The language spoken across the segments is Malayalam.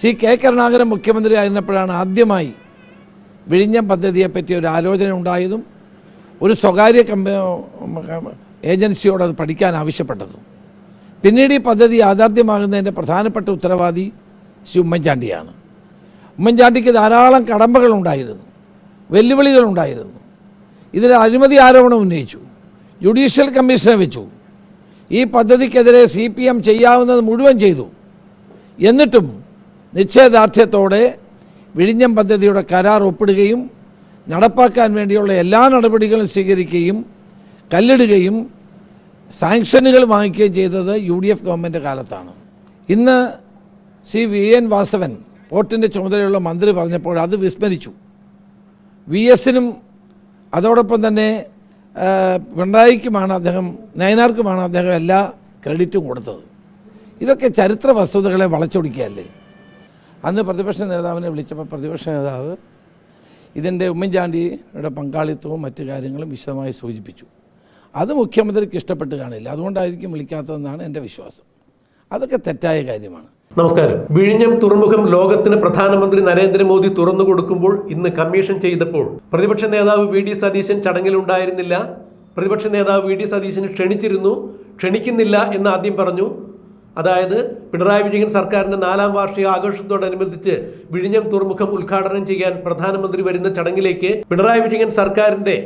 ശ്രീ കെ കരുണാകരൻ മുഖ്യമന്ത്രി ആയിരുന്നപ്പോഴാണ് ആദ്യമായി വിഴിഞ്ഞം പദ്ധതിയെപ്പറ്റി ഒരു ആലോചന ഉണ്ടായതും ഒരു സ്വകാര്യ കമ്പ ഏജൻസിയോട് അത് പഠിക്കാൻ ആവശ്യപ്പെട്ടതും. പിന്നീട് ഈ പദ്ധതി യാഥാർത്ഥ്യമാകുന്നതിന്റെ പ്രധാനപ്പെട്ട ഉത്തരവാദി ശ്രീ ഉമ്മൻചാണ്ടിയാണ്. ഉമ്മൻചാണ്ടിക്ക് ധാരാളം കടമ്പകളുണ്ടായിരുന്നു വെല്ലുവിളികളുണ്ടായിരുന്നു ഇതിൽ അഴിമതി ആരോപണം ഉന്നയിച്ചു ജുഡീഷ്യൽ കമ്മീഷനെ വെച്ചു. ഈ പദ്ധതിക്കെതിരെ സി പി എം ചെയ്യാവുന്നത് മുഴുവൻ ചെയ്തു. എന്നിട്ടും നിശ്ചയദാർഢ്യത്തോടെ വിഴിഞ്ഞം പദ്ധതിയുടെ കരാർ ഒപ്പിടുകയും നടപ്പാക്കാൻ വേണ്ടിയുള്ള എല്ലാ നടപടികളും സ്വീകരിക്കുകയും കല്ലിടുകയും സാങ്ഷനുകൾ വാങ്ങിക്കുകയും ചെയ്തത് യു ഡി എഫ് ഗവൺമെന്റ് കാലത്താണ്. ഇന്ന് സി വി എൻ വാസവൻ പോർട്ടിന്റെ ചുമതലയുള്ള മന്ത്രി പറഞ്ഞപ്പോൾ അത് വിസ്മരിച്ചു. വി എസിനും അതോടൊപ്പം തന്നെ പിണറായിക്കുമാണ് അദ്ദേഹം നയനാർക്കുമാണ് അദ്ദേഹം എല്ലാ ക്രെഡിറ്റും കൊടുത്തത്. ഇതൊക്കെ ചരിത്ര വസ്തുതകളെ വളച്ചൊടിക്കുകയല്ലേ? അന്ന് പ്രതിപക്ഷ നേതാവിനെ വിളിച്ചപ്പോൾ പ്രതിപക്ഷ നേതാവ് ഇതിന്റെ ഉമ്മൻചാണ്ടിയുടെ പങ്കാളിത്തവും മറ്റു കാര്യങ്ങളും വിശദമായി സൂചിപ്പിച്ചു. അത് മുഖ്യമന്ത്രിക്ക് ഇഷ്ടപ്പെട്ട് കാണില്ല. അതുകൊണ്ടായിരിക്കും വിളിക്കാത്തതെന്നാണ് എന്റെ വിശ്വാസം. അതൊക്കെ തെറ്റായ കാര്യമാണ്. നമസ്കാരം. വിഴിഞ്ഞം തുറമുഖം ലോകത്തിന് പ്രധാനമന്ത്രി നരേന്ദ്രമോദി തുറന്നു കൊടുക്കുമ്പോൾ ഇന്ന് കമ്മീഷൻ ചെയ്തപ്പോൾ പ്രതിപക്ഷ നേതാവ് വി ഡി സതീശൻ ചടങ്ങിലുണ്ടായിരുന്നില്ല. പ്രതിപക്ഷ നേതാവ് വി ഡി സതീശൻ ക്ഷണിച്ചിരുന്നു. ക്ഷണിക്കുന്നില്ല എന്ന് ആദ്യം പറഞ്ഞു. അതായത് പിണറായി വിജയൻ സർക്കാരിന്റെ നാലാം വാർഷിക ആഘോഷത്തോടനുബന്ധിച്ച് വിഴിഞ്ഞം തുറമുഖം ഉദ്ഘാടനം ചെയ്യാൻ പ്രധാനമന്ത്രി വരുന്ന ചടങ്ങിലേക്ക് പിണറായി വിജയൻ സർക്കാരിന്റെ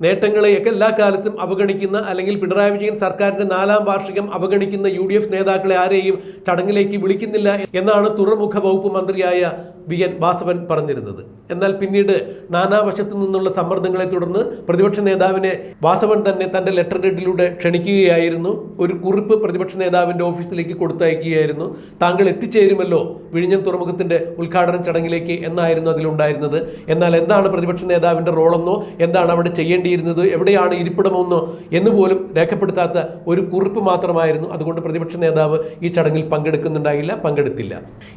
നേട്ടങ്ങളെയൊക്കെ എല്ലാ കാലത്തും അവഗണിക്കുന്ന അല്ലെങ്കിൽ പിണറായി വിജയൻ സർക്കാരിന്റെ നാലാം വാർഷികം അവഗണിക്കുന്ന യു നേതാക്കളെ ആരെയും ചടങ്ങിലേക്ക് വിളിക്കുന്നില്ല എന്നാണ് തുറമുഖ വകുപ്പ് മന്ത്രിയായ വി എൻ വാസവൻ പറഞ്ഞിരുന്നത്. എന്നാൽ പിന്നീട് നാനാവശത്തു നിന്നുള്ള സമ്മർദ്ദങ്ങളെ തുടർന്ന് പ്രതിപക്ഷ നേതാവിനെ വാസവൻ തന്നെ തന്റെ ലെറ്റർ ഹെഡിലൂടെ ക്ഷണിക്കുകയായിരുന്നു. ഒരു കുറിപ്പ് പ്രതിപക്ഷ നേതാവിന്റെ ഓഫീസിലേക്ക് കൊടുത്തയക്കുകയായിരുന്നു. താങ്കൾ എത്തിച്ചേരുമല്ലോ വിഴിഞ്ഞം തുറമുഖത്തിന്റെ ഉദ്ഘാടന ചടങ്ങിലേക്ക് എന്നായിരുന്നു അതിലുണ്ടായിരുന്നത്. എന്നാൽ എന്താണ് പ്രതിപക്ഷ നേതാവിന്റെ റോളെന്നോ എന്താണ് അവിടെ ചെയ്യേണ്ടിയിരുന്നത് എവിടെയാണ് ഇരിപ്പിടമെന്നോ എന്ന് പോലും രേഖപ്പെടുത്താത്ത ഒരു കുറിപ്പ് മാത്രമായിരുന്നു. അതുകൊണ്ട് പ്രതിപക്ഷ നേതാവ് ഈ ചടങ്ങിൽ പങ്കെടുക്കുന്നുണ്ടായില്ല പങ്കെടുത്തില്ല.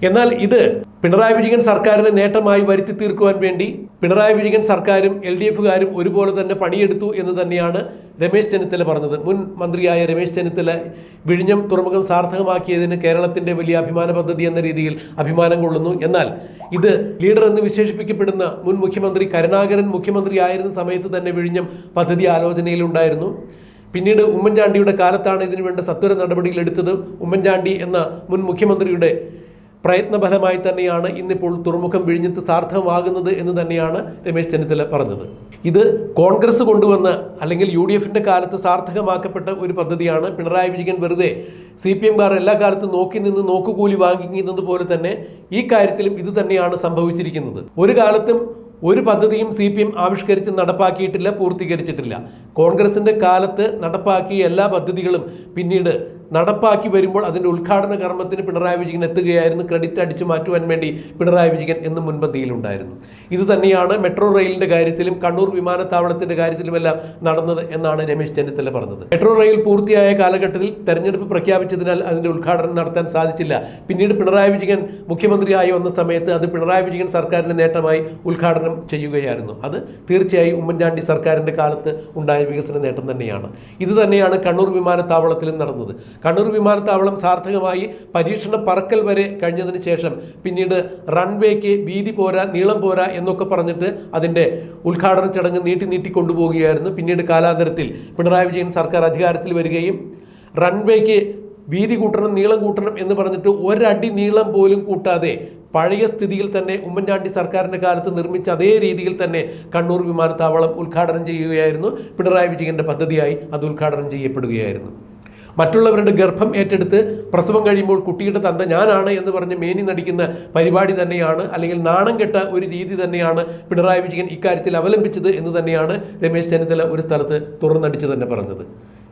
എന്നാൽ ഇത് പിണറായി വിജയൻ സർക്കാരിനെ നേട്ടമായി വരുത്തി തീർക്കുവാൻ വേണ്ടി പിണറായി വിജയൻ സർക്കാരും എൽ ഡി എഫുകാരും ഒരുപോലെ തന്നെ പണിയെടുത്തു എന്ന് തന്നെയാണ് രമേശ് ചെന്നിത്തല പറഞ്ഞത്. മുൻ മന്ത്രിയായ രമേശ് ചെന്നിത്തല വിഴിഞ്ഞം തുറമുഖം സാർത്ഥകമാക്കിയതിന് കേരളത്തിന്റെ വലിയ അഭിമാന പദ്ധതി എന്ന രീതിയിൽ അഭിമാനം കൊള്ളുന്നു. എന്നാൽ ഇത് ലീഡർ എന്ന് വിശേഷിപ്പിക്കപ്പെടുന്ന മുൻ മുഖ്യമന്ത്രി കരുണാകരൻ മുഖ്യമന്ത്രിയായിരുന്ന സമയത്ത് തന്നെ വിഴിഞ്ഞം പദ്ധതി ആലോചനയിലുണ്ടായിരുന്നു പിന്നീട് ഉമ്മൻചാണ്ടിയുടെ കാലത്താണ് ഇതിനു വേണ്ട സത്വര നടപടികൾ എടുത്തത്. ഉമ്മൻചാണ്ടി എന്ന മുൻ മുഖ്യമന്ത്രിയുടെ പ്രയത്നഫലമായി തന്നെയാണ് ഇന്നിപ്പോൾ തുറമുഖം വിഴിഞ്ഞത്ത് സാർത്ഥകമാകുന്നത് എന്ന് തന്നെയാണ് രമേശ് ചെന്നിത്തല പറഞ്ഞത്. ഇത് കോൺഗ്രസ് കൊണ്ടുവന്ന അല്ലെങ്കിൽ യു ഡി എഫിന്റെ കാലത്ത് സാർത്ഥകമാക്കപ്പെട്ട ഒരു പദ്ധതിയാണ്. പിണറായി വിജയൻ വെറുതെ സി പി എംകാർ എല്ലാ കാലത്തും നോക്കി നിന്ന് നോക്കുകൂലി വാങ്ങിക്കുന്നത് പോലെ തന്നെ ഈ കാര്യത്തിലും ഇത് തന്നെയാണ് സംഭവിച്ചിരിക്കുന്നത്. ഒരു കാലത്തും ഒരു പദ്ധതിയും സി പി എം ആവിഷ്കരിച്ച് നടപ്പാക്കിയിട്ടില്ല പൂർത്തീകരിച്ചിട്ടില്ല. കോൺഗ്രസിന്റെ കാലത്ത് നടപ്പാക്കിയ എല്ലാ പദ്ധതികളും പിന്നീട് നടപ്പാക്കി വരുമ്പോൾ അതിന്റെ ഉദ്ഘാടന കർമ്മത്തിന് പിണറായി വിജയൻ എത്തുകയായിരുന്നു. ക്രെഡിറ്റ് അടിച്ചു മാറ്റുവാൻ വേണ്ടി പിണറായി വിജയൻ എന്ന് മുൻപന്തിയിലുണ്ടായിരുന്നു. ഇത് തന്നെയാണ് മെട്രോ റെയിലിന്റെ കാര്യത്തിലും കണ്ണൂർ വിമാനത്താവളത്തിന്റെ കാര്യത്തിലുമെല്ലാം നടന്നത് എന്നാണ് രമേശ് ചെന്നിത്തല പറഞ്ഞത്. മെട്രോ റെയിൽ പൂർത്തിയായ കാലഘട്ടത്തിൽ തെരഞ്ഞെടുപ്പ് പ്രഖ്യാപിച്ചതിനാൽ അതിന്റെ ഉദ്ഘാടനം നടത്താൻ സാധിച്ചില്ല. പിന്നീട് പിണറായി വിജയൻ മുഖ്യമന്ത്രിയായി വന്ന സമയത്ത് അത് പിണറായി വിജയൻ സർക്കാരിന്റെ നേട്ടമായി ഉദ്ഘാടനം ചെയ്യുകയായിരുന്നു. അത് തീർച്ചയായും ഉമ്മൻചാണ്ടി സർക്കാരിന്റെ കാലത്ത് ഉണ്ടായ വികസന നേട്ടം തന്നെയാണ്. ഇത് തന്നെയാണ് കണ്ണൂർ വിമാനത്താവളത്തിലും നടന്നത്. കണ്ണൂർ വിമാനത്താവളം സാർത്ഥകമായി പരീക്ഷണ പറക്കൽ വരെ കഴിഞ്ഞതിന് ശേഷം പിന്നീട് റൺവേക്ക് വീതി പോരാ നീളം പോരാ എന്നൊക്കെ പറഞ്ഞിട്ട് അതിന്റെ ഉദ്ഘാടന ചടങ്ങ് നീട്ടി നീട്ടി കൊണ്ടുപോവുകയായിരുന്നു. പിന്നീട് കാലാന്തരത്തിൽ പിണറായി വിജയൻ സർക്കാർ അധികാരത്തിൽ വരികയും റൺവേക്ക് വീതി കൂട്ടണം നീളം കൂട്ടണം എന്ന് പറഞ്ഞിട്ട് ഒരടി നീളം പോലും കൂട്ടാതെ പഴയ സ്ഥിതിയിൽ തന്നെ ഉമ്മൻചാണ്ടി സർക്കാരിന്റെ കാലത്ത് നിർമ്മിച്ച അതേ രീതിയിൽ തന്നെ കണ്ണൂർ വിമാനത്താവളം ഉദ്ഘാടനം ചെയ്യുകയായിരുന്നു. പിണറായി വിജയന്റെ പദ്ധതിയായി അത് ഉദ്ഘാടനം ചെയ്യപ്പെടുകയായിരുന്നു. മറ്റുള്ളവരുടെ ഗർഭം ഏറ്റെടുത്ത് പ്രസവം കഴിയുമ്പോൾ കുട്ടിയുടെ തന്ത ഞാനാണ് എന്ന് പറഞ്ഞ് മേനി നടിക്കുന്ന പരിപാടി തന്നെയാണ് അല്ലെങ്കിൽ നാണം കെട്ട ഒരു രീതി തന്നെയാണ് പിണറായി വിജയൻ ഇക്കാര്യത്തിൽ അവലംബിച്ചത് എന്ന് തന്നെയാണ് രമേശ് ചെന്നിത്തല ഒരു സ്ഥലത്ത് തുറന്നടിച്ച് തന്നെ പറഞ്ഞത്.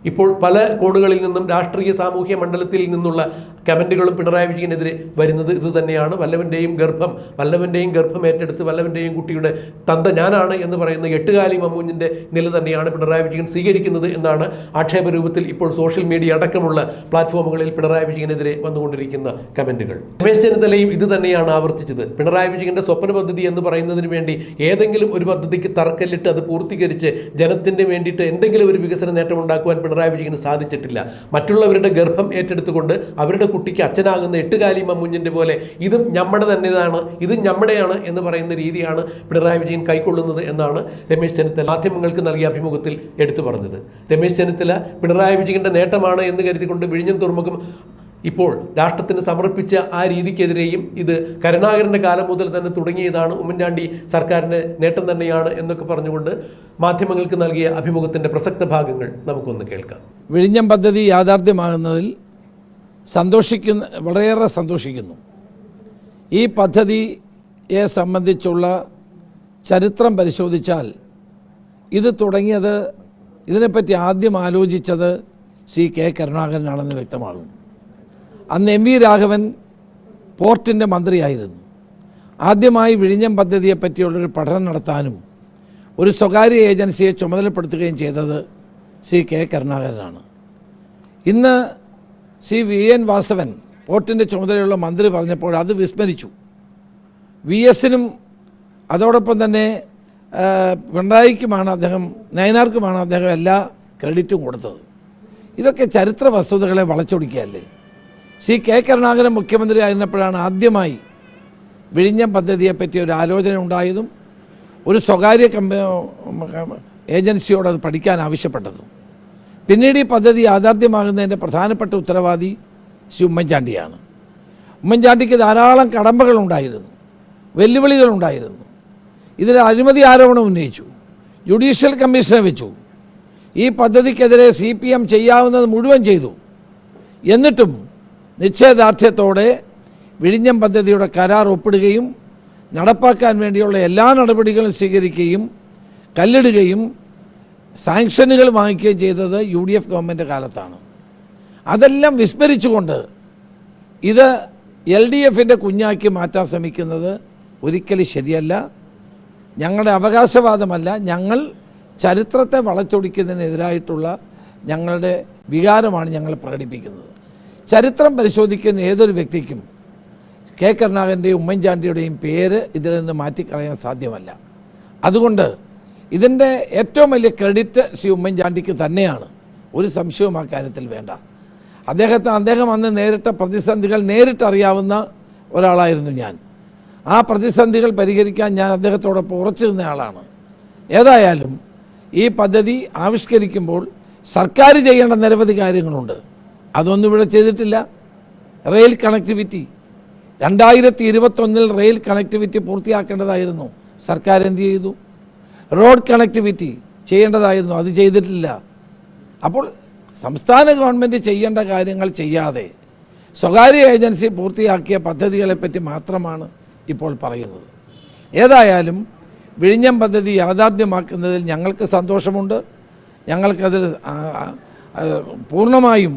ഇപ്പോൾ പല കോണുകളിൽ നിന്നും രാഷ്ട്രീയ സാമൂഹ്യ മണ്ഡലത്തിൽ നിന്നുള്ള കമന്റുകളും പിണറായി വിജയനെതിരെ വരുന്നത് ഇത് തന്നെയാണ്. വല്ലവന്റെയും ഗർഭം വല്ലവന്റെയും ഗർഭം ഏറ്റെടുത്ത് വല്ലവന്റെയും കുട്ടിയുടെ തന്ത ഞാനാണ് എന്ന് പറയുന്ന എട്ടുകാലി മമ്മൂഞ്ഞിന്റെ നില തന്നെയാണ് പിണറായി വിജയൻ സ്വീകരിക്കുന്നത് എന്നാണ് ആക്ഷേപരൂപത്തിൽ ഇപ്പോൾ സോഷ്യൽ മീഡിയ അടക്കമുള്ള പ്ലാറ്റ്ഫോമുകളിൽ പിണറായി വിജയനെതിരെ വന്നുകൊണ്ടിരിക്കുന്ന കമന്റുകൾ രമേശ് ചെന്നിത്തലയും ഇത് തന്നെയാണ് ആവർത്തിച്ചത്. പിണറായി വിജയന്റെ സ്വപ്ന പദ്ധതി എന്ന് പറയുന്നതിന് വേണ്ടി ഏതെങ്കിലും ഒരു പദ്ധതിക്ക് തറക്കല്ലിട്ട് അത് പൂർത്തീകരിച്ച് ജനത്തിന് വേണ്ടിയിട്ട് എന്തെങ്കിലും ഒരു വികസന നേട്ടം ഉണ്ടാക്കുവാൻ പിണറായി വിജയന് സാധിച്ചിട്ടില്ല. മറ്റുള്ളവരുടെ ഗർഭം ഏറ്റെടുത്തുകൊണ്ട് അവരുടെ കുട്ടിക്ക് അച്ഛനാകുന്ന എട്ടുകാലി മമ്മുഞ്ഞിന്റെ പോലെ ഇതും നമ്മുടെ തന്നെയാണ് ഇതും നമ്മുടെയാണ് എന്ന് പറയുന്ന രീതിയാണ് പിണറായി വിജയൻ കൈക്കൊള്ളുന്നത് എന്നാണ് രമേശ് ചെന്നിത്തല മാധ്യമങ്ങൾക്ക് നൽകിയ അഭിമുഖത്തിൽ എടുത്തു പറഞ്ഞത്. രമേശ് ചെന്നിത്തല പിണറായി വിജയന്റെ നേട്ടമാണ് എന്ന് കരുതിക്കൊണ്ട് വിഴിഞ്ഞം തുറമുഖം ഇപ്പോൾ രാഷ്ട്രത്തിന് സമർപ്പിച്ച ആ രീതിക്കെതിരെയും ഇത് കരുണാകരന്റെ കാലം മുതൽ തന്നെ തുടങ്ങിയതാണ്. ഉമ്മൻചാണ്ടി സർക്കാരിന്റെ നേട്ടം തന്നെയാണ് എന്നൊക്കെ പറഞ്ഞുകൊണ്ട് മാധ്യമങ്ങൾക്ക് നൽകിയ അഭിമുഖത്തിന്റെ പ്രസക്ത ഭാഗങ്ങൾ നമുക്കൊന്ന് കേൾക്കാം. വിഴിഞ്ഞം പദ്ധതി യാഥാർത്ഥ്യമാകുന്നതിൽ സന്തോഷിക്കുന്ന വളരെയേറെ സന്തോഷിക്കുന്നു. ഈ പദ്ധതിയെ സംബന്ധിച്ചുള്ള ചരിത്രം പരിശോധിച്ചാൽ ഇത് തുടങ്ങിയത് ഇതിനെപ്പറ്റി ആദ്യം ആലോചിച്ചത് സി കെ കരുണാകരനാണെന്ന് വ്യക്തമാകും. അന്ന് എം വി രാഘവൻ പോർട്ടിന്റെ മന്ത്രിയായിരുന്നു. ആദ്യമായി വിഴിഞ്ഞം പദ്ധതിയെ പദ്ധതിയെപ്പറ്റിയുള്ളൊരു പഠനം നടത്താനും ഒരു സ്വകാര്യ ഏജൻസിയെ ചുമതലപ്പെടുത്തുകയും ചെയ്തത് ശ്രീ കെ കരുണാകരനാണ്. ഇന്ന് ശ്രീ വി എൻ വാസവൻ പോർട്ടിന്റെ ചുമതലയുള്ള മന്ത്രി പറഞ്ഞപ്പോൾ അത് വിസ്മരിച്ചു. വി എസിനും അതോടൊപ്പം തന്നെ പിണറായിക്കുമാണ് അദ്ദേഹം നയനാർക്കുമാണ് അദ്ദേഹം എല്ലാ ക്രെഡിറ്റും കൊടുത്തത്. ഇതൊക്കെ ചരിത്ര വസ്തുതകളെ വളച്ചൊടിക്കുകയല്ലേ? ശ്രീ കെ കരുണാകരൻ മുഖ്യമന്ത്രി ആയിരുന്നപ്പോഴാണ് ആദ്യമായി വിഴിഞ്ഞം പദ്ധതിയെപ്പറ്റി ഒരു ആലോചന ഉണ്ടായതും ഒരു സ്വകാര്യ കമ്പ ഏജൻസിയോട് അത് പഠിക്കാൻ ആവശ്യപ്പെട്ടതും. പിന്നീട് ഈ പദ്ധതി യാഥാർത്ഥ്യമാകുന്നതിന്റെ പ്രധാനപ്പെട്ട ഉത്തരവാദി ശ്രീ ഉമ്മൻചാണ്ടിയാണ്. ഉമ്മൻചാണ്ടിക്ക് ധാരാളം കടമ്പകളുണ്ടായിരുന്നു വെല്ലുവിളികളുണ്ടായിരുന്നു ഇതിൽ അഴിമതി ആരോപണം ഉന്നയിച്ചു ജുഡീഷ്യൽ കമ്മീഷനെ വെച്ചു. ഈ പദ്ധതിക്കെതിരെ സി പി എം ചെയ്യാവുന്നത് മുഴുവൻ ചെയ്തു. എന്നിട്ടും നിശ്ചയദാർഢ്യത്തോടെ വിഴിഞ്ഞം പദ്ധതിയുടെ കരാർ ഒപ്പിടുകയും നടപ്പാക്കാൻ വേണ്ടിയുള്ള എല്ലാ നടപടികളും സ്വീകരിക്കുകയും കല്ലിടുകയും സാങ്ഷനുകൾ വാങ്ങിക്കുകയും ചെയ്തത് യു ഡി എഫ് ഗവൺമെന്റ് കാലത്താണ്. അതെല്ലാം വിസ്മരിച്ചുകൊണ്ട് ഇത് എൽ ഡി എഫിന്റെ കുഞ്ഞാക്കി മാറ്റാൻ ശ്രമിക്കുന്നത് ഒരിക്കലും ശരിയല്ല. ഞങ്ങളുടെ അവകാശവാദമല്ല. ഞങ്ങൾ ചരിത്രത്തെ വളച്ചൊടിക്കുന്നതിനെതിരായിട്ടുള്ള ഞങ്ങളുടെ വികാരമാണ് ഞങ്ങൾ പ്രകടിപ്പിക്കുന്നത്. ചരിത്രം പരിശോധിക്കുന്ന ഏതൊരു വ്യക്തിക്കും കെ കരുണാകരന്റെയും ഉമ്മൻചാണ്ടിയുടെയും പേര് ഇതിൽ നിന്ന് മാറ്റിക്കളയാൻ സാധ്യമല്ല. അതുകൊണ്ട് ഇതിന്റെ ഏറ്റവും വലിയ ക്രെഡിറ്റ് ശ്രീ ഉമ്മൻചാണ്ടിക്ക് തന്നെയാണ്. ഒരു സംശയവും ആ കാര്യത്തിൽ വേണ്ട. അദ്ദേഹത്തെ അദ്ദേഹം അന്ന് നേരിട്ട പ്രതിസന്ധികൾ നേരിട്ടറിയാവുന്ന ഒരാളായിരുന്നു ഞാൻ. ആ പ്രതിസന്ധികൾ പരിഹരിക്കാൻ ഞാൻ അദ്ദേഹത്തോടൊപ്പം ഉറച്ചു ആളാണ്. ഏതായാലും ഈ പദ്ധതി ആവിഷ്കരിക്കുമ്പോൾ സർക്കാർ ചെയ്യേണ്ട നിരവധി കാര്യങ്ങളുണ്ട്. അതൊന്നും ഇവിടെ ചെയ്തിട്ടില്ല. റെയിൽ കണക്ടിവിറ്റി രണ്ടായിരത്തി ഇരുപത്തൊന്നിൽ റെയിൽ കണക്ടിവിറ്റി പൂർത്തിയാക്കേണ്ടതായിരുന്നു. സർക്കാർ എന്ത് ചെയ്തു? റോഡ് കണക്ടിവിറ്റി ചെയ്യേണ്ടതായിരുന്നു. അത് ചെയ്തിട്ടില്ല. അപ്പോൾ സംസ്ഥാന ഗവൺമെന്റ് ചെയ്യേണ്ട കാര്യങ്ങൾ ചെയ്യാതെ സ്വകാര്യ ഏജൻസി പൂർത്തിയാക്കിയ പദ്ധതികളെപ്പറ്റി മാത്രമാണ് ഇപ്പോൾ പറയുന്നത്. ഏതായാലും വിഴിഞ്ഞം പദ്ധതി യാഥാർത്ഥ്യമാക്കുന്നതിൽ ഞങ്ങൾക്ക് സന്തോഷമുണ്ട്. ഞങ്ങൾക്കതിൽ പൂർണമായും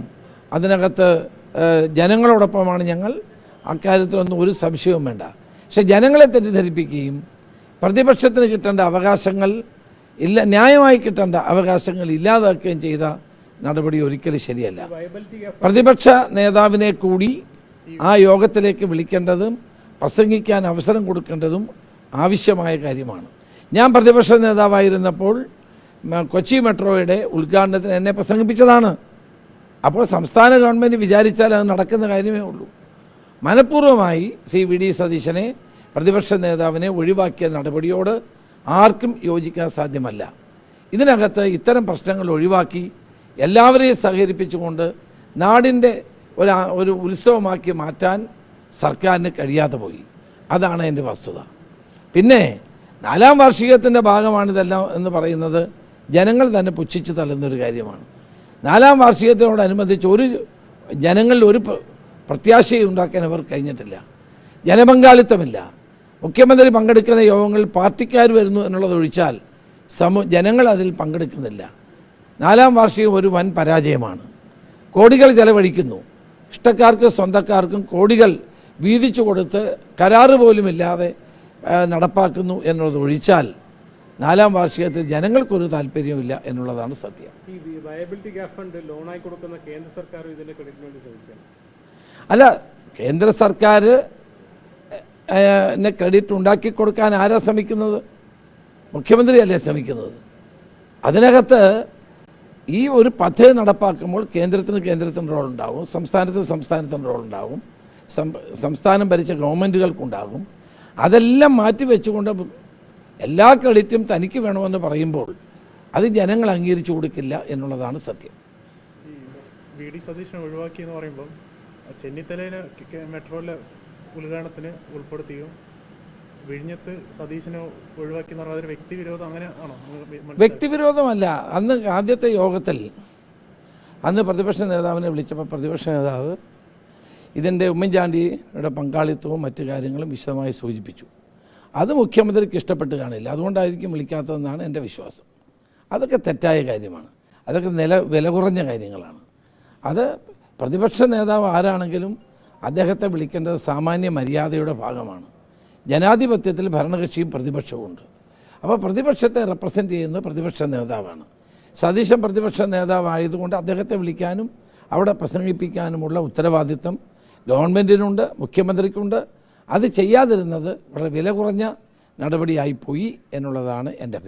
അതിനകത്ത് ജനങ്ങളോടൊപ്പമാണ് ഞങ്ങൾ അക്കാര്യത്തിലൊന്നും ഒരു സംശയവും വേണ്ട. പക്ഷെ ജനങ്ങളെ തെറ്റിദ്ധരിപ്പിക്കുകയും പ്രതിപക്ഷത്തിന് കിട്ടേണ്ട അവകാശങ്ങൾ ഇല്ല ന്യായമായി കിട്ടേണ്ട അവകാശങ്ങൾ ഇല്ലാതാക്കുകയും ചെയ്ത നടപടി ഒരിക്കലും ശരിയല്ല. പ്രതിപക്ഷ നേതാവിനെ കൂടി ആ യോഗത്തിലേക്ക് വിളിക്കേണ്ടതും പ്രസംഗിക്കാൻ അവസരം കൊടുക്കേണ്ടതും ആവശ്യമായ കാര്യമാണ്. ഞാൻ പ്രതിപക്ഷ നേതാവായിരുന്നപ്പോൾ കൊച്ചി മെട്രോയുടെ ഉദ്ഘാടനത്തിന് എന്നെ പ്രസംഗിപ്പിച്ചതാണ്. അപ്പോൾ സംസ്ഥാന ഗവൺമെന്റ് വിചാരിച്ചാൽ അത് നടക്കുന്ന കാര്യമേ ഉള്ളൂ. മനഃപൂർവമായി സി വി ഡി സതീശനെ പ്രതിപക്ഷ നേതാവിനെ ഒഴിവാക്കിയ നടപടിയോട് ആർക്കും യോജിക്കാൻ സാധ്യമല്ല. ഇതിനകത്ത് ഇത്തരം പ്രശ്നങ്ങൾ ഒഴിവാക്കി എല്ലാവരെയും സഹകരിപ്പിച്ചുകൊണ്ട് നാടിന്റെ ഒരു ഒരു ഉത്സവമാക്കി മാറ്റാൻ സർക്കാരിന് കഴിയാതെ പോയി. അതാണ് എന്റെ വസ്തുത. പിന്നെ നാലാം വാർഷികത്തിന്റെ ഭാഗമാണിതെല്ലാം എന്ന് പറയുന്നത് ജനങ്ങൾ തന്നെ പുച്ഛിച്ച് തള്ളുന്നൊരു കാര്യമാണ്. നാലാം വാർഷികത്തിനോടനുബന്ധിച്ച് ഒരു ജനങ്ങളിൽ ഒരു പ്ര- പ്രത്യാശയും ഉണ്ടാക്കാൻ അവർ കഴിഞ്ഞിട്ടില്ല. ജനപങ്കാളിത്തമില്ല. മുഖ്യമന്ത്രി പങ്കെടുക്കുന്ന യോഗങ്ങളിൽ പാർട്ടിക്കാർ വരുന്നു എന്നുള്ളതൊഴിച്ചാൽ സമൂ ജനങ്ങൾ അതിൽ പങ്കെടുക്കുന്നില്ല. നാലാം വാർഷികം ഒരു വൻ പരാജയമാണ്. കോടികൾ ചെലവഴിക്കുന്നു. ഇഷ്ടക്കാർക്കും സ്വന്തക്കാർക്കും കോടികൾ വീതിച്ചു കൊടുത്ത് കരാറ് പോലുമില്ലാതെ നടപ്പാക്കുന്നു എന്നുള്ളത് ഒഴിച്ചാൽ നാലാം വാർഷികത്തിൽ ജനങ്ങൾക്കൊരു താല്പര്യമില്ല എന്നുള്ളതാണ് സത്യം. ഈ വയബിലിറ്റി ഗ്യാപ് ഫണ്ട് ലോണായി കൊടുക്കുന്ന കേന്ദ്ര സർക്കാർ ഇതിന്റെ ക്രെഡിറ്റിന് വേണ്ടി ചോദിക്കാം അല്ല കേന്ദ്ര സർക്കാർ ക്രെഡിറ്റ് ഉണ്ടാക്കി കൊടുക്കാൻ ആരാ ശ്രമിക്കുന്നത്? മുഖ്യമന്ത്രിയല്ലേ ശ്രമിക്കുന്നത്. അതിനകത്ത് ഈ ഒരു പദ്ധതി നടപ്പാക്കുമ്പോൾ കേന്ദ്രത്തിന് കേന്ദ്രത്തിന് റോൾ ഉണ്ടാവും സംസ്ഥാനത്തിന് സംസ്ഥാനത്തിന് റോൾ ഉണ്ടാവും സംസ്ഥാനം ഭരിച്ച ഗവൺമെന്റുകൾക്കുണ്ടാകും അതെല്ലാം മാറ്റിവെച്ചുകൊണ്ട് എല്ലാ ക്രെഡിറ്റും തനിക്ക് വേണമെന്ന് പറയുമ്പോൾ അത് ജനങ്ങൾ അംഗീകരിച്ചു കൊടുക്കില്ല എന്നുള്ളതാണ് സത്യം. വി ഡി സതീശനെ ഒഴിവാക്കി എന്ന് പറയുമ്പോൾ ചെന്നിത്തലയിലെ മെട്രോയിലെ ഉദ്ഘാടനത്തിന് ഉൾപ്പെടുത്തിയും വിഴിഞ്ഞത്ത് സതീശനെ ഒഴിവാക്കി എന്ന് പറഞ്ഞാൽ വ്യക്തിവിരോധം അങ്ങനെ ആണോ? വ്യക്തിവിരോധമല്ല. അന്ന് ആദ്യത്തെ യോഗത്തിൽ അന്ന് പ്രതിപക്ഷ നേതാവിനെ വിളിച്ചപ്പോൾ പ്രതിപക്ഷ നേതാവ് ഇതിന്റെ ഉമ്മൻചാണ്ടിയുടെ പങ്കാളിത്തവും മറ്റു കാര്യങ്ങളും വിശദമായി സൂചിപ്പിച്ചു. അത് മുഖ്യമന്ത്രിക്ക് ഇഷ്ടപ്പെട്ട് കാണില്ല. അതുകൊണ്ടായിരിക്കും വിളിക്കാത്തതെന്നാണ് എന്റെ വിശ്വാസം. അതൊക്കെ തെറ്റായ കാര്യമാണ്. അതൊക്കെ നില വില കുറഞ്ഞ കാര്യങ്ങളാണ്. അത് പ്രതിപക്ഷ നേതാവ് ആരാണെങ്കിലും അദ്ദേഹത്തെ വിളിക്കേണ്ടത് സാമാന്യ മര്യാദയുടെ ഭാഗമാണ്. ജനാധിപത്യത്തിൽ ഭരണകക്ഷിയും പ്രതിപക്ഷവും ഉണ്ട്. അപ്പോൾ പ്രതിപക്ഷത്തെ റെപ്രസെന്റ് ചെയ്യുന്നത് പ്രതിപക്ഷ നേതാവാണ്. സതീശൻ പ്രതിപക്ഷ നേതാവായതുകൊണ്ട് അദ്ദേഹത്തെ വിളിക്കാനും അവിടെ പ്രസംഗിപ്പിക്കാനുമുള്ള ഉത്തരവാദിത്വം ഗവൺമെന്റിനുണ്ട് മുഖ്യമന്ത്രിക്കുണ്ട്. അത് ചെയ്യാതിരുന്നത് വളരെ വില കുറഞ്ഞ നടപടിയായിപ്പോയി എന്നുള്ളതാണ് എന്റെ